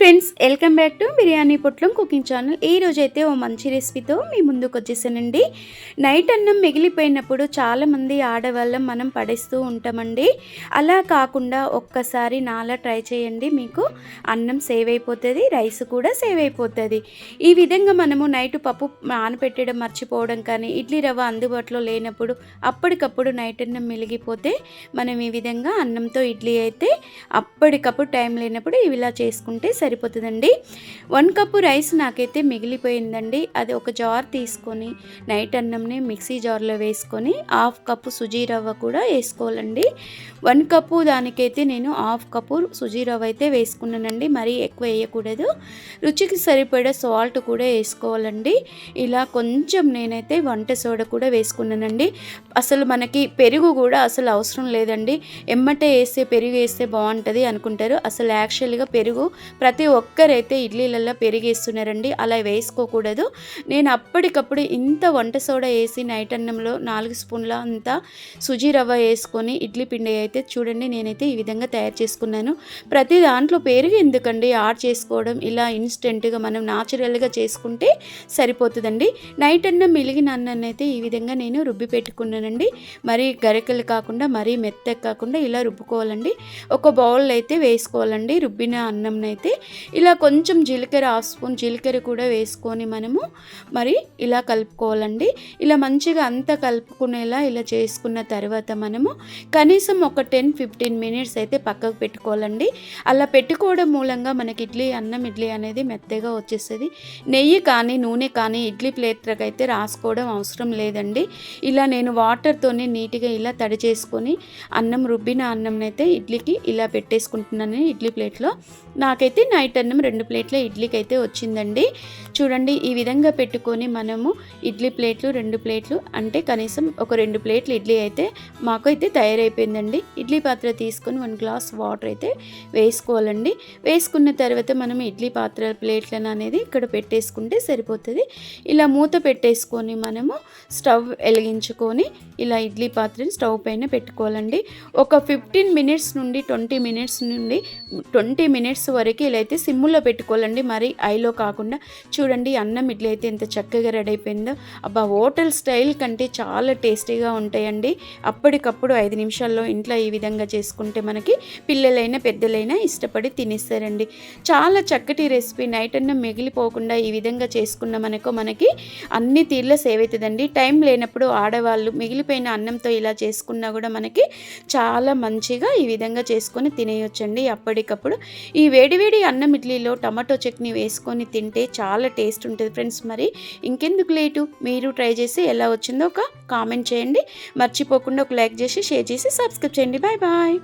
Friends welcome back to biryani పొట్లం cooking channel. ఈ రోజైతే ఓ మంచి రెసిపీతో మీ ముందుకు వచ్చేసానండి. నైట్ అన్నం మిగిలిపోయినప్పుడు చాలామంది ఆడవాళ్ళం మనం పడేస్తూ ఉంటామండి. అలా కాకుండా ఒక్కసారి నాలా ట్రై చేయండి. మీకు అన్నం సేవ్ అయిపోతుంది రైస్ కూడా సేవ్ అయిపోతుంది. ఈ విధంగా మనము నైట్ పప్పు నానపెట్టడం మర్చిపోవడం కానీ ఇడ్లీ రవ్వ అందుబాటులో లేనప్పుడు అప్పటికప్పుడు నైట్ అన్నం మిలిగిపోతే మనం ఈ విధంగా అన్నంతో ఇడ్లీ అయితే అప్పటికప్పుడు టైం లేనప్పుడు ఇవిలా ఇలా చేసుకుంటే సరిపోతుందండి. వన్ కప్పు రైస్ నాకైతే మిగిలిపోయిందండి. అది ఒక జార్ తీసుకొని నైట్ అన్నంని మిక్సీ జార్లో వేసుకొని హాఫ్ కప్పు సుజీ రవ్వ కూడా వేసుకోవాలండి. వన్ కప్పు దానికైతే నేను హాఫ్ కప్పు సుజీ రవ్వ అయితే వేసుకున్నానండి. మరీ ఎక్కువ వేయకూడదు. రుచికి సరిపడే సాల్ట్ కూడా వేసుకోవాలండి. ఇలా కొంచెం నేనైతే వంట సోడా కూడా వేసుకున్నానండి. అసలు మనకి పెరుగు కూడా అసలు అవసరం లేదండి. ఎమ్మటే వేస్తే పెరుగు వేస్తే బాగుంటుంది అనుకుంటారు. అసలు యాక్చువల్గా పెరుగు ప్రతి ఒక్కరైతే ఇడ్లీలలో పెరిగేస్తున్నారండి. అలా వేసుకోకూడదు. నేను అప్పటికప్పుడు ఇంత వంట సోడా వేసి నైట్ అన్నంలో నాలుగు స్పూన్ల అంతా సుజీ రవ్వ వేసుకొని ఇడ్లీ పిండి అయితే చూడండి నేనైతే ఈ విధంగా తయారు చేసుకున్నాను. ప్రతి దాంట్లో పెరుగు ఎందుకండి? ఆడ్ చేసుకోవడం ఇలా ఇన్స్టెంట్గా మనం న్యాచురల్గా చేసుకుంటే సరిపోతుందండి. నైట్ అన్నం మిలిగిన అన్నాన్ని అయితే ఈ విధంగా నేను రుబ్బి పెట్టుకున్నానండి. మరీ గరికలు కాకుండా మరీ మెత్తగా కాకుండా ఇలా రుబ్బుకోవాలండి. ఒక బౌల్ అయితే వేసుకోవాలండి. రుబ్బిన అన్నం అయితే ఇలా కొంచెం జీలకర్ర హాఫ్ స్పూన్ జీలకర్ర కూడా వేసుకొని మనము మరి ఇలా కలుపుకోవాలండి. ఇలా మంచిగా అంతా కలుపుకునేలా ఇలా చేసుకున్న తర్వాత మనము కనీసం ఒక టెన్ ఫిఫ్టీన్ మినిట్స్ అయితే పక్కకు పెట్టుకోవాలండి. అలా పెట్టుకోవడం మూలంగా మనకి ఇడ్లీ అన్నం ఇడ్లీ అనేది మెత్తగా వచ్చేస్తుంది. నెయ్యి కానీ నూనె కానీ ఇడ్లీ ప్లేట్లకు అయితే రాసుకోవడం అవసరం లేదండి. ఇలా నేను వాటర్తోనే నీట్గా ఇలా తడి చేసుకొని అన్నం రుబ్బిన అన్నం అయితే ఇడ్లీకి ఇలా పెట్టేసుకుంటున్నాను ఇడ్లీ ప్లేట్లో నాకైతే నైట్ అన్నం రెండు ప్లేట్ల ఇడ్లీకి అయితే వచ్చిందండి. చూడండి ఈ విధంగా పెట్టుకొని మనము ఇడ్లీ ప్లేట్లు రెండు ప్లేట్లు అంటే కనీసం ఒక రెండు ప్లేట్లు ఇడ్లీ అయితే మాకు అయితే తయారైపోయిందండి. ఇడ్లీ పాత్ర తీసుకొని వన్ గ్లాస్ వాటర్ అయితే వేసుకోవాలండి. వేసుకున్న తర్వాత మనం ఇడ్లీ పాత్ర ప్లేట్లను అనేది ఇక్కడ పెట్టేసుకుంటే సరిపోతుంది. ఇలా మూత పెట్టేసుకొని మనము స్టవ్ వెలిగించుకొని ఇలా ఇడ్లీ పాత్రని స్టవ్ పైన పెట్టుకోవాలండి. ఒక ఫిఫ్టీన్ మినిట్స్ నుండి ట్వంటీ మినిట్స్ నుండి ట్వంటీ మినిట్స్ వరకు ఇలా అయితే సిమ్ములో పెట్టుకోవాలండి. మరి ఐలో కాకుండా చూడండి అన్నం ఇడ్లీ అయితే ఎంత చక్కగా రెడీ అయిపోయిందో. అబ్బా హోటల్ స్టైల్ కంటే చాలా టేస్టీగా ఉంటాయండి. అప్పటికప్పుడు ఐదు నిమిషాల్లో ఇంట్లో ఈ విధంగా చేసుకుంటే మనకి పిల్లలైనా పెద్దలైనా ఇష్టపడి తినేస్తారండి. చాలా చక్కటి రెసిపీ. నైట్ అన్నం మిగిలిపోకుండా ఈ విధంగా చేసుకున్న మనకు మనకి అన్ని తీర్ల సేవ్ అవుతుందండి. టైం లేనప్పుడు ఆడవాళ్ళు మిగిలిపోయిన అన్నంతో ఇలా చేసుకున్నా కూడా మనకి చాలా మంచిగా ఈ విధంగా చేసుకొని తినేయొచ్చండి. అప్పటికప్పుడు ఈ వేడివేడి అన్నం ఇడ్లీలో టమాటో చట్నీ వేసుకొని తింటే చాలా టేస్ట్ ఉంటుంది ఫ్రెండ్స్. మరి ఇంకెందుకు లేటు? మీరు ట్రై చేసి ఎలా వచ్చిందో ఒక కామెంట్ చేయండి. మర్చిపోకుండా ఒక లైక్ చేసి షేర్ చేసి సబ్స్క్రైబ్ చేయండి. Bye bye.